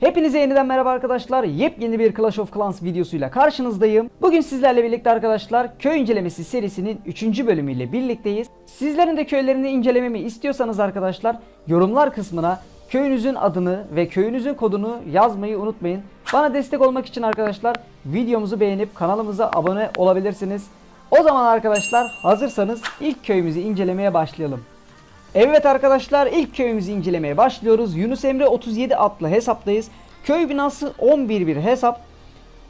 Hepinize yeniden merhaba arkadaşlar. Yepyeni bir Clash of Clans videosuyla karşınızdayım. Bugün sizlerle birlikte arkadaşlar köy incelemesi serisinin 3. bölümüyle birlikteyiz. Sizlerin de köylerini incelememi istiyorsanız arkadaşlar yorumlar kısmına köyünüzün adını ve köyünüzün kodunu yazmayı unutmayın. Bana destek olmak için arkadaşlar videomuzu beğenip kanalımıza abone olabilirsiniz. O zaman arkadaşlar hazırsanız ilk köyümüzü incelemeye başlayalım. Evet arkadaşlar ilk köyümüzü incelemeye başlıyoruz. Yunus Emre 37 adlı hesaptayız. Köy binası 11 bir hesap.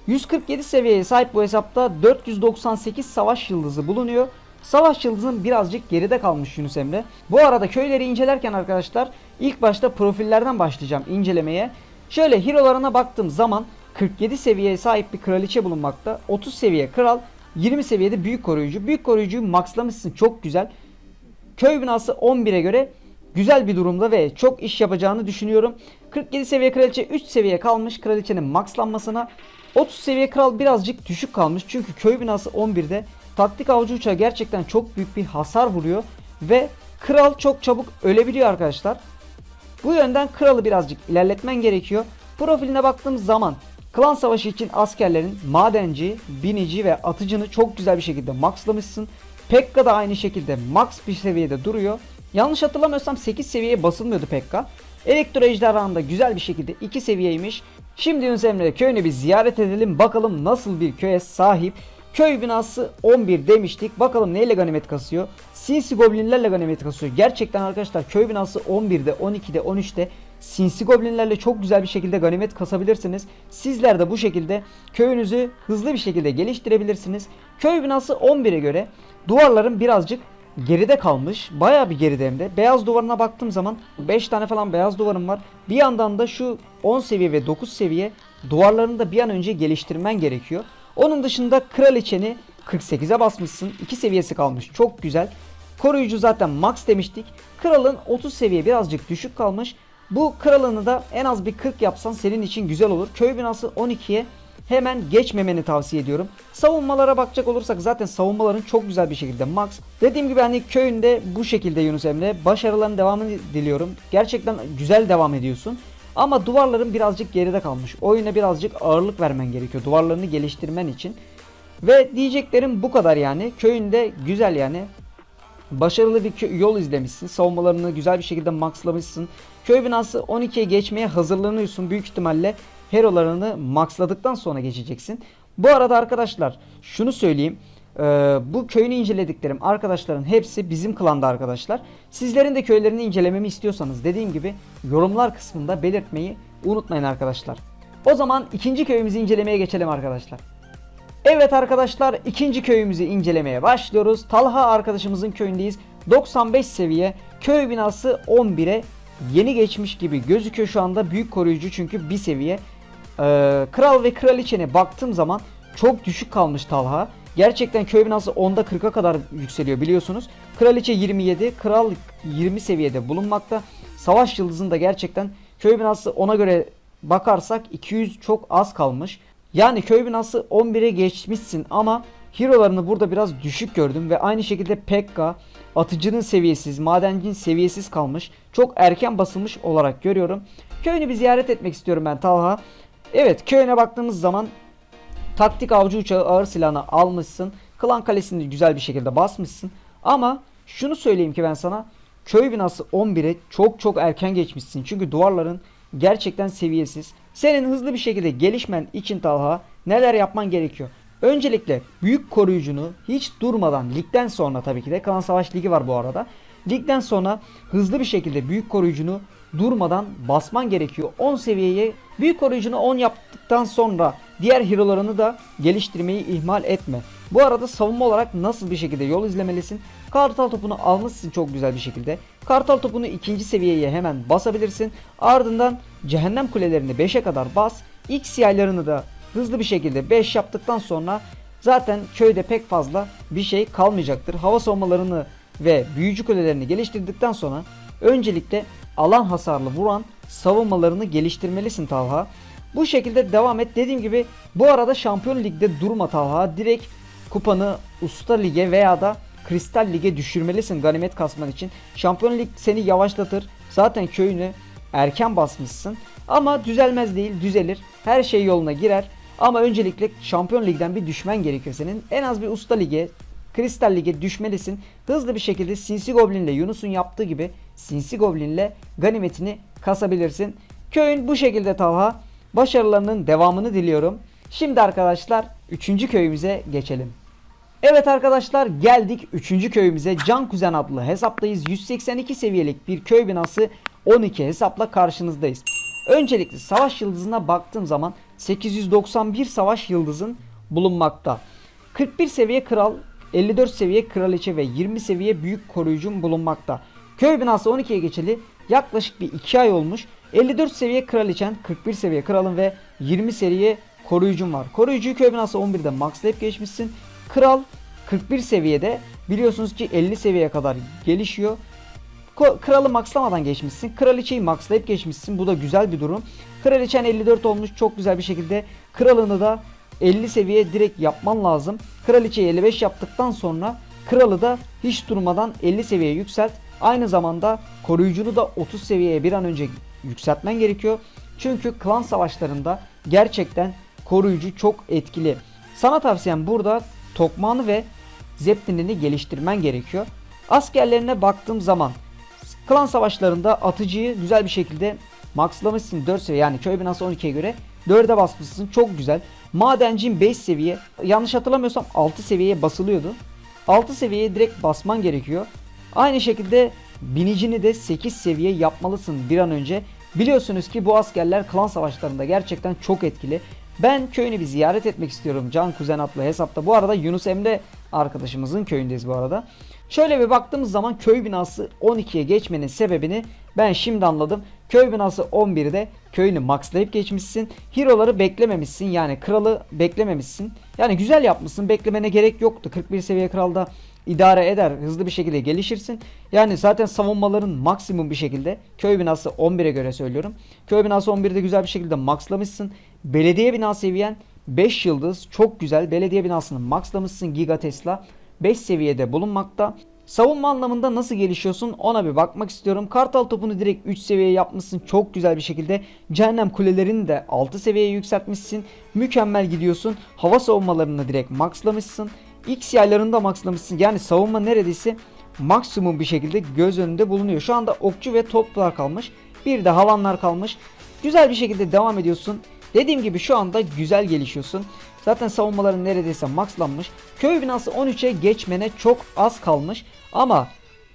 147 seviyeye sahip bu hesapta 498 savaş yıldızı bulunuyor. Savaş yıldızın birazcık geride kalmış Yunus Emre. Bu arada köyleri incelerken arkadaşlar ilk başta profillerden başlayacağım incelemeye. Şöyle hero'larına baktığım zaman 47 seviyeye sahip bir kraliçe bulunmakta. 30 seviye kral, 20 seviyede büyük koruyucu. Büyük koruyucuyu maxlamışsın çok güzel. Köy binası 11'e göre güzel bir durumda ve çok iş yapacağını düşünüyorum. 47 seviye kraliçe 3 seviye kalmış kraliçenin maxlanmasına. 30 seviye kral birazcık düşük kalmış çünkü köy binası 11'de taktik avcı uçağı gerçekten çok büyük bir hasar vuruyor ve kral çok çabuk ölebiliyor arkadaşlar. Bu yönden kralı birazcık ilerletmen gerekiyor. Profiline baktığımız zaman klan savaşı için askerlerin madenci, binici ve atıcını çok güzel bir şekilde maxlamışsın. Pekka da aynı şekilde max bir seviyede duruyor. Yanlış hatırlamıyorsam 8 seviyeye basılmıyordu Pekka. Elektro ejderhanı güzel bir şekilde 2 seviyeymiş. Şimdi Yunus Emre köyünü bir ziyaret edelim. Bakalım nasıl bir köye sahip. Köy binası 11 demiştik. Bakalım neyle ganimet kasıyor. Sinsi goblinlerle ganimet kasıyor. Gerçekten arkadaşlar köy binası 11'de, 12'de, 13'te sinsi goblinlerle çok güzel bir şekilde ganimet kasabilirsiniz. Sizler de bu şekilde köyünüzü hızlı bir şekilde geliştirebilirsiniz. Köy binası 11'e göre duvarların birazcık geride kalmış. Baya bir geride hem de. Beyaz duvarına baktığım zaman 5 tane falan beyaz duvarım var. Bir yandan da şu 10 seviye ve 9 seviye duvarlarını da bir an önce geliştirmen gerekiyor. Onun dışında kraliçeni 48'e basmışsın. 2 seviyesi kalmış. Çok güzel. Koruyucu zaten max demiştik. Kralın 30 seviye birazcık düşük kalmış. Bu kralını da en az bir 40 yapsan senin için güzel olur. Köy binası 12'ye hemen geçmemeni tavsiye ediyorum. Savunmalara bakacak olursak zaten savunmaların çok güzel bir şekilde max. Dediğim gibi hani köyünde bu şekilde Yunus Emre. Başarıların devamını diliyorum. Gerçekten güzel devam ediyorsun. Ama duvarların birazcık geride kalmış. Oyuna birazcık ağırlık vermen gerekiyor. Duvarlarını geliştirmen için. Ve diyeceklerim bu kadar yani. Köyünde güzel yani. Başarılı bir yol izlemişsin. Savunmalarını güzel bir şekilde maxlamışsın. Köy binası 12'ye geçmeye hazırlanıyorsun. Büyük ihtimalle hero'larını maxladıktan sonra geçeceksin. Bu arada arkadaşlar şunu söyleyeyim. Ee, bu köyünü incelediklerim arkadaşların hepsi bizim klanda arkadaşlar. Sizlerin de köylerini incelememi istiyorsanız dediğim gibi yorumlar kısmında belirtmeyi unutmayın arkadaşlar. O zaman ikinci köyümüzü incelemeye geçelim arkadaşlar. Evet arkadaşlar ikinci köyümüzü incelemeye başlıyoruz. Talha arkadaşımızın köyündeyiz. 95 seviye köy binası 11'e yeni geçmiş gibi gözüküyor şu anda. Büyük koruyucu çünkü bir seviye. Ee, kral ve kraliçene baktığım zaman çok düşük kalmış Talha. Gerçekten köy binası 10'da 40'a kadar yükseliyor biliyorsunuz. Kraliçe 27, kral 20 seviyede bulunmakta. Savaş yıldızında gerçekten köy binası ona göre bakarsak 200 çok az kalmış. Yani köy binası 11'e geçmişsin ama hero'larını burada biraz düşük gördüm ve aynı şekilde Pekka atıcının seviyesiz, madencinin seviyesiz kalmış. Çok erken basılmış olarak görüyorum. Köyünü bir ziyaret etmek istiyorum ben Talha. Evet köyüne baktığımız zaman taktik avcı uçağı ağır silahını almışsın. Klan kalesini güzel bir şekilde basmışsın. Ama şunu söyleyeyim ki ben sana köy binası 11'e çok çok erken geçmişsin. Çünkü duvarların gerçekten seviyesiz. Senin hızlı bir şekilde gelişmen için Talha neler yapman gerekiyor? Öncelikle büyük koruyucunu hiç durmadan ligden sonra tabii ki de Klan Savaş Ligi var bu arada. Ligden sonra hızlı bir şekilde büyük koruyucunu durmadan basman gerekiyor. 10 seviyeye büyük koruyucunu 10 yaptıktan sonra diğer hero'larını da geliştirmeyi ihmal etme. Bu arada savunma olarak nasıl bir şekilde yol izlemelisin? Kartal topunu almışsın çok güzel bir şekilde. Kartal topunu ikinci seviyeye hemen basabilirsin. Ardından cehennem kulelerini 5'e kadar bas. X yaylarını da hızlı bir şekilde 5 yaptıktan sonra zaten köyde pek fazla bir şey kalmayacaktır. Hava savunmalarını ve büyücü kulelerini geliştirdikten sonra öncelikle alan hasarlı vuran savunmalarını geliştirmelisin Talha. Bu şekilde devam et. Dediğim gibi bu arada Şampiyon Lig'de durma Talha. Direkt kupanı Usta Lig'e veya da Kristal Lig'e düşürmelisin ganimet kasman için. Şampiyon Lig seni yavaşlatır. Zaten köyünü erken basmışsın. Ama düzelmez değil düzelir. Her şey yoluna girer. Ama öncelikle Şampiyon Lig'den bir düşmen gerekiyor senin. En az bir Usta Lig'e, Kristal Lig'e düşmelisin. Hızlı bir şekilde Sinsi Goblin'le Yunus'un yaptığı gibi Sinsi Goblin'le ganimetini kasabilirsin. Köyün bu şekilde Talha. Başarılarının devamını diliyorum. Şimdi arkadaşlar 3. köyümüze geçelim. Evet arkadaşlar geldik 3. köyümüze. Can Kuzen adlı hesaptayız. 182 seviyelik bir köy binası 12 hesapla karşınızdayız. Öncelikle savaş yıldızına baktığım zaman 891 savaş yıldızın bulunmakta. 41 seviye kral, 54 seviye kraliçe ve 20 seviye büyük koruyucum bulunmakta. Köy binası 12'ye geçeli yaklaşık bir 2 ay olmuş. 54 seviye kraliçen, 41 seviye kralın ve 20 seviye koruyucum var. Koruyucuyu köy binası 11'de maxlayıp geçmişsin. Kral 41 seviyede biliyorsunuz ki 50 seviyeye kadar gelişiyor. Kralı maxlamadan geçmişsin. Kraliçeyi maxlayıp geçmişsin. Bu da güzel bir durum. Kraliçen 54 olmuş. Çok güzel bir şekilde kralını da 50 seviye direkt yapman lazım. Kraliçeyi 55 yaptıktan sonra kralı da hiç durmadan 50 seviyeye yükselt. Aynı zamanda koruyucunu da 30 seviyeye bir an önce yükseltmen gerekiyor. Çünkü klan savaşlarında gerçekten koruyucu çok etkili. Sana tavsiyem burada tokmağını ve zeplinini geliştirmen gerekiyor. Askerlerine baktığım zaman klan savaşlarında atıcıyı güzel bir şekilde maxlamışsın 4 seviye yani köy binası 12'ye göre 4'e basmışsın çok güzel. Madencin 5 seviye yanlış hatırlamıyorsam 6 seviyeye basılıyordu. 6 seviyeye direkt basman gerekiyor. Aynı şekilde binicini de 8 seviye yapmalısın bir an önce. Biliyorsunuz ki bu askerler klan savaşlarında gerçekten çok etkili. Ben köyünü bir ziyaret etmek istiyorum Can Kuzen adlı hesapta. Bu arada Yunus Emre arkadaşımızın köyündeyiz bu arada. Şöyle bir baktığımız zaman köy binası 12'ye geçmenin sebebini ben şimdi anladım. Köy binası 11'de köyünü maxlayıp geçmişsin. Hero'ları beklememişsin. Yani kralı beklememişsin. Yani güzel yapmışsın. Beklemene gerek yoktu. 41 seviye kralda idare eder. Hızlı bir şekilde gelişirsin. Yani zaten savunmaların maksimum bir şekilde köy binası 11'e göre söylüyorum. Köy binası 11'de güzel bir şekilde maxlamışsın. Belediye bina seviyen 5 yıldız çok güzel. Belediye binasını maxlamışsın Giga Tesla. 5 seviyede bulunmakta. Savunma anlamında nasıl gelişiyorsun ona bir bakmak istiyorum. Kartal topunu direkt 3 seviyeye yapmışsın çok güzel bir şekilde. Cehennem kulelerini de 6 seviyeye yükseltmişsin. Mükemmel gidiyorsun. Hava savunmalarını direkt maxlamışsın. X yaylarını da maxlamışsın. Yani savunma neredeyse maksimum bir şekilde göz önünde bulunuyor. Şu anda okçu ve toplar kalmış. Bir de havanlar kalmış. Güzel bir şekilde devam ediyorsun. Dediğim gibi şu anda güzel gelişiyorsun. Zaten savunmaların neredeyse maxlanmış. Köy binası 13'e geçmene çok az kalmış. Ama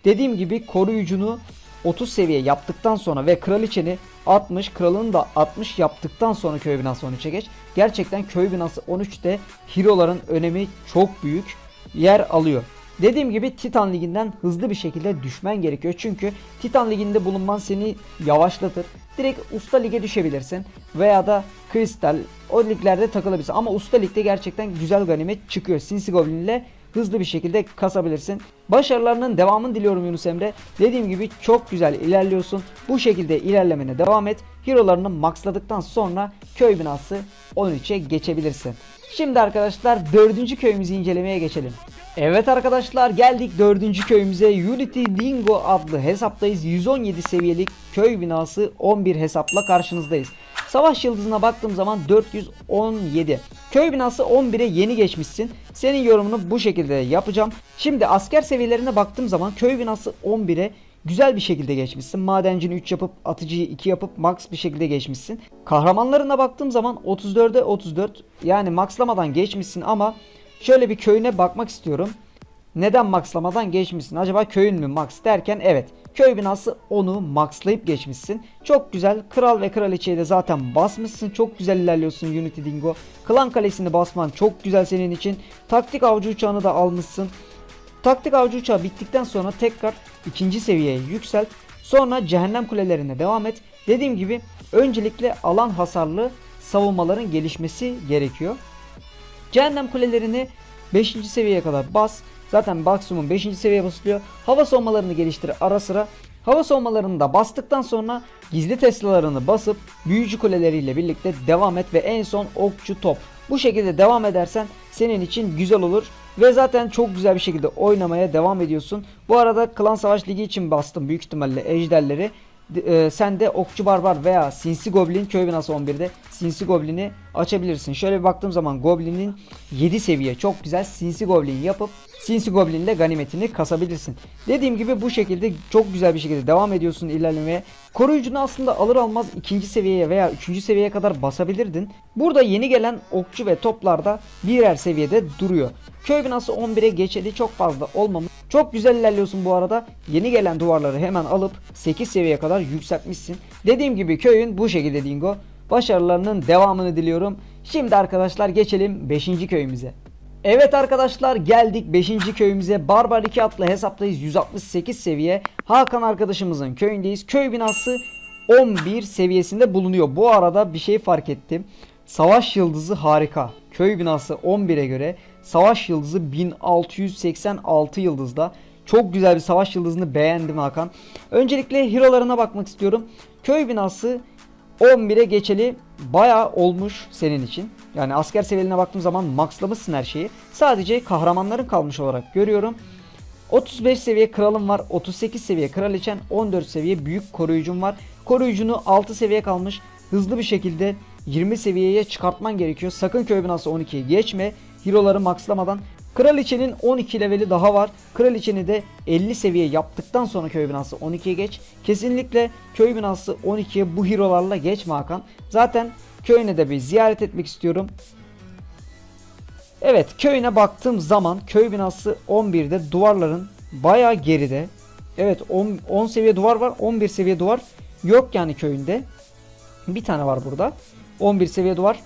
dediğim gibi koruyucunu 30 seviye yaptıktan sonra ve kraliçeni 60, kralını da 60 yaptıktan sonra köy binası 13'e geç. Gerçekten köy binası 13'te hero'ların önemi çok büyük yer alıyor. Dediğim gibi Titan Ligi'nden hızlı bir şekilde düşmen gerekiyor. Çünkü Titan Ligi'nde bulunman seni yavaşlatır. Direkt Usta Lig'e düşebilirsin. Veya da Kristal o liglerde takılabilirsin. Ama Usta Lig'de gerçekten güzel ganimet çıkıyor. Sinsi Goblin ile hızlı bir şekilde kasabilirsin. Başarılarının devamını diliyorum Yunus Emre. Dediğim gibi çok güzel ilerliyorsun. Bu şekilde ilerlemene devam et. Hero'larını maxladıktan sonra köy binası 13'e geçebilirsin. Şimdi arkadaşlar dördüncü köyümüzü incelemeye geçelim. Evet arkadaşlar geldik dördüncü köyümüze Unity Dingo adlı hesaptayız. 117 seviyelik köy binası 11 hesapla karşınızdayız. Savaş yıldızına baktığım zaman 417. Köy binası 11'e yeni geçmişsin. Senin yorumunu bu şekilde yapacağım. Şimdi asker seviyelerine baktığım zaman köy binası 11'e güzel bir şekilde geçmişsin. Madencini 3 yapıp atıcıyı 2 yapıp max bir şekilde geçmişsin. Kahramanlarına baktığım zaman 34'e 34 yani maxlamadan geçmişsin ama şöyle bir köyüne bakmak istiyorum. Neden maxlamadan geçmişsin? Acaba köyün mü max derken evet. Köy binası onu maxlayıp geçmişsin. Çok güzel. Kral ve kraliçeyi de zaten basmışsın. Çok güzel ilerliyorsun Unity Dingo. Klan kalesini basman çok güzel senin için. Taktik avcı uçağını da almışsın. Taktik avcı uçağı bittikten sonra tekrar ikinci seviyeye yükselt. Sonra cehennem kulelerine devam et. Dediğim gibi öncelikle alan hasarlı savunmaların gelişmesi gerekiyor. Cehennem kulelerini 5. seviyeye kadar bas. Zaten maksimum 5. seviyeye basılıyor. Hava savunmalarını geliştir ara sıra. Hava savunmalarını da bastıktan sonra gizli Tesla'larını basıp büyücü kuleleriyle birlikte devam et ve en son okçu top. Bu şekilde devam edersen senin için güzel olur. Ve zaten çok güzel bir şekilde oynamaya devam ediyorsun. Bu arada Klan Savaş Ligi için bastım büyük ihtimalle ejderleri. E, sen de Okçu Barbar veya Sinsi Goblin köy binası 11'de Sinsi Goblin'i açabilirsin. Şöyle bir baktığım zaman Goblin'in 7 seviye çok güzel Sinsi Goblin yapıp Sinsi Goblin ile ganimetini kasabilirsin. Dediğim gibi bu şekilde çok güzel bir şekilde devam ediyorsun ilerlemeye. Koruyucunu aslında alır almaz ikinci seviyeye veya üçüncü seviyeye kadar basabilirdin. Burada yeni gelen okçu ve toplarda birer seviyede duruyor. Köy binası 11'e geçeli çok fazla olmamış. Çok güzel ilerliyorsun bu arada. Yeni gelen duvarları hemen alıp 8 seviyeye kadar yükseltmişsin. Dediğim gibi köyün bu şekilde Dingo. Başarılarının devamını diliyorum. Şimdi arkadaşlar geçelim 5. köyümüze. Evet arkadaşlar geldik 5. köyümüze. Barbar 2 atlı hesaptayız. 168 seviye. Hakan arkadaşımızın köyündeyiz. Köy binası 11 seviyesinde bulunuyor. Bu arada bir şey fark ettim. Savaş yıldızı harika. Köy binası 11'e göre savaş yıldızı 1686 yıldızda. Çok güzel bir savaş yıldızını beğendim Hakan. Öncelikle hero'larına bakmak istiyorum. Köy binası 11'e geçeli bayağı olmuş senin için. Yani asker seviyelerine baktığım zaman maxlamışsın her şeyi. Sadece kahramanların kalmış olarak görüyorum. 35 seviye kralım var. 38 seviye kraliçen. 14 seviye büyük koruyucum var. Koruyucunu 6 seviye kalmış. Hızlı bir şekilde 20 seviyeye çıkartman gerekiyor. Sakın köy binası 12'ye geçme. Hero'ları maxlamadan. Kraliçenin 12 leveli daha var. Kraliçeni de 50 seviye yaptıktan sonra köy binası 12'ye geç. Kesinlikle köy binası 12'ye bu hero'larla geçme Hakan. Zaten köyüne de bir ziyaret etmek istiyorum. Evet köyüne baktığım zaman köy binası 11'de duvarların bayağı geride. Evet 10, 10 seviye duvar var 11 seviye duvar yok yani köyünde. Bir tane var burada. 11 seviye duvar.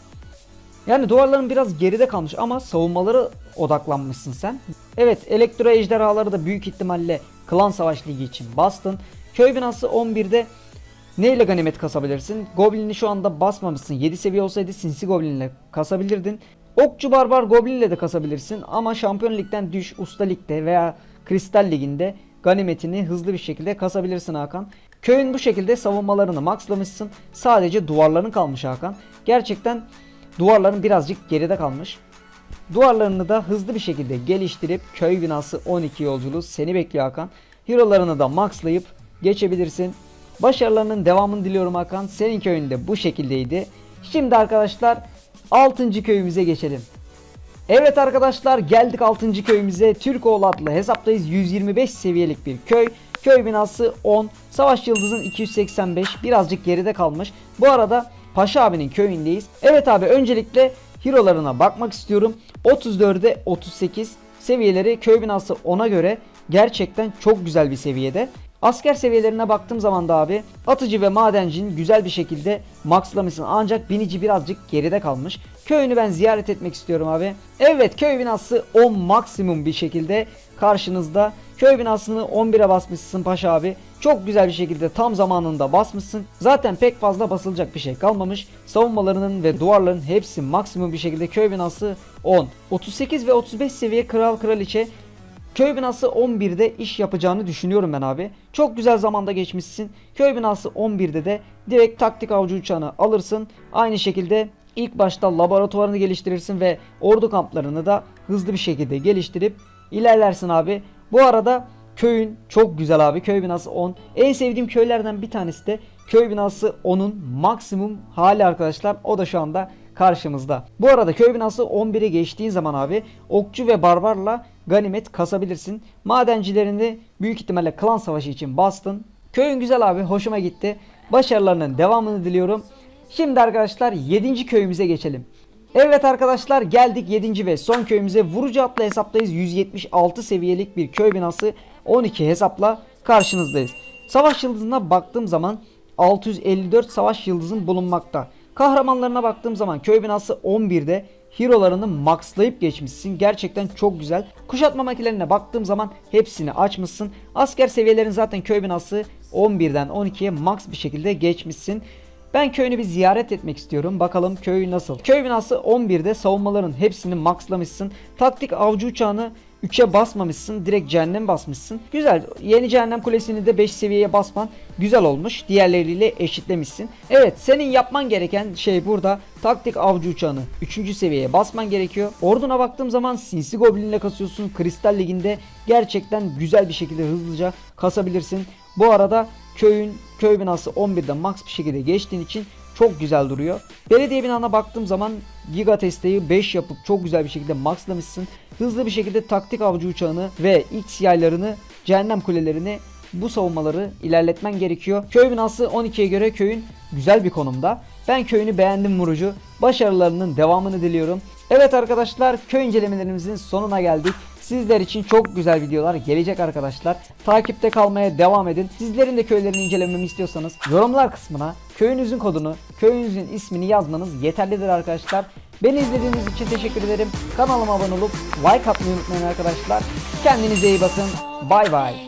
Yani duvarların biraz geride kalmış ama savunmaları odaklanmışsın sen. Evet elektro ejderhaları da büyük ihtimalle klan savaş ligi için bastın. Köy binası 11'de neyle ganimet kasabilirsin? Goblin'i şu anda basmamışsın. 7 seviye olsaydı sinsi goblinle kasabilirdin. Okçu barbar goblinle de kasabilirsin ama şampiyon ligden düş usta ligde veya kristal liginde ganimetini hızlı bir şekilde kasabilirsin Hakan. Köyün bu şekilde savunmalarını maxlamışsın. Sadece duvarların kalmış Hakan. Gerçekten duvarların birazcık geride kalmış. Duvarlarını da hızlı bir şekilde geliştirip köy binası 12 yolculuğu seni bekliyor Hakan. Hero'larını da maxlayıp geçebilirsin. Başarılarının devamını diliyorum Hakan. Senin köyünde bu şekildeydi. Şimdi arkadaşlar 6. köyümüze geçelim. Evet arkadaşlar geldik 6. köyümüze. Türkoğlu adlı hesaptayız. 125 seviyelik bir köy. Köy binası 10. Savaş yıldızın 285. Birazcık geride kalmış. Bu arada Paşa abinin köyündeyiz. Evet abi öncelikle hero'larına bakmak istiyorum. 34'e 38 seviyeleri köy binası 10'a göre gerçekten çok güzel bir seviyede. Asker seviyelerine baktığım zaman da abi atıcı ve madencinin güzel bir şekilde maxlamışsın ancak binici birazcık geride kalmış. Köyünü ben ziyaret etmek istiyorum abi. Evet köy binası 10 maksimum bir şekilde karşınızda. Köy binasını 11'e basmışsın paşa abi. Çok güzel bir şekilde tam zamanında basmışsın. Zaten pek fazla basılacak bir şey kalmamış. Savunmalarının ve duvarların hepsi maksimum bir şekilde köy binası 10. 38 ve 35 seviye kral kraliçe Köy binası 11'de iş yapacağını düşünüyorum ben abi. Çok güzel zamanda geçmişsin. Köy binası 11'de de direkt taktik avcı uçağını alırsın. Aynı şekilde ilk başta laboratuvarını geliştirirsin ve ordu kamplarını da hızlı bir şekilde geliştirip ilerlersin abi. Bu arada köyün çok güzel abi. Köy binası 10. En sevdiğim köylerden bir tanesi de köy binası 10'un maksimum hali arkadaşlar. O da şu anda karşımızda. Bu arada köy binası 11'e geçtiğin zaman abi okçu ve barbarla ganimet kasabilirsin. Madencilerini büyük ihtimalle klan savaşı için bastın. Köyün güzel abi hoşuma gitti. Başarılarının devamını diliyorum. Şimdi arkadaşlar 7. köyümüze geçelim. Evet arkadaşlar geldik 7. ve son köyümüze. Vurucu atlı hesaptayız. 176 seviyelik bir köy binası 12 hesapla karşınızdayız. Savaş yıldızına baktığım zaman 654 savaş yıldızın bulunmakta. Kahramanlarına baktığım zaman köy binası 11'de hero'larını maxlayıp geçmişsin. Gerçekten çok güzel. Kuşatma makinelerine baktığım zaman hepsini açmışsın. Asker seviyelerin zaten köy binası 11'den 12'ye max bir şekilde geçmişsin. Ben köyünü bir ziyaret etmek istiyorum. Bakalım köyü nasıl? Köy binası 11'de savunmaların hepsini maxlamışsın. Taktik avcı uçağını 3'e basmamışsın. Direkt cehennem basmışsın. Güzel. Yeni cehennem kulesini de 5 seviyeye basman güzel olmuş. Diğerleriyle eşitlemişsin. Evet senin yapman gereken şey burada taktik avcı uçağını 3. seviyeye basman gerekiyor. Orduna baktığım zaman sinsi goblinle kasıyorsun. Kristal liginde gerçekten güzel bir şekilde hızlıca kasabilirsin. Bu arada köyün köy binası 11'de max bir şekilde geçtiğin için çok güzel duruyor. Belediye binana baktığım zaman Giga testeyi 5 yapıp çok güzel bir şekilde maxlamışsın. Hızlı bir şekilde taktik avcı uçağını ve X yaylarını, cehennem kulelerini bu savunmaları ilerletmen gerekiyor. Köy binası 12'ye göre köyün güzel bir konumda. Ben köyünü beğendim vurucu. Başarılarının devamını diliyorum. Evet arkadaşlar köy incelemelerimizin sonuna geldik. Sizler için çok güzel videolar gelecek arkadaşlar. Takipte kalmaya devam edin. Sizlerin de köylerini incelememi istiyorsanız yorumlar kısmına köyünüzün kodunu, köyünüzün ismini yazmanız yeterlidir arkadaşlar. Beni izlediğiniz için teşekkür ederim. Kanalıma abone olup like atmayı unutmayın arkadaşlar. Kendinize iyi bakın. Bay bay.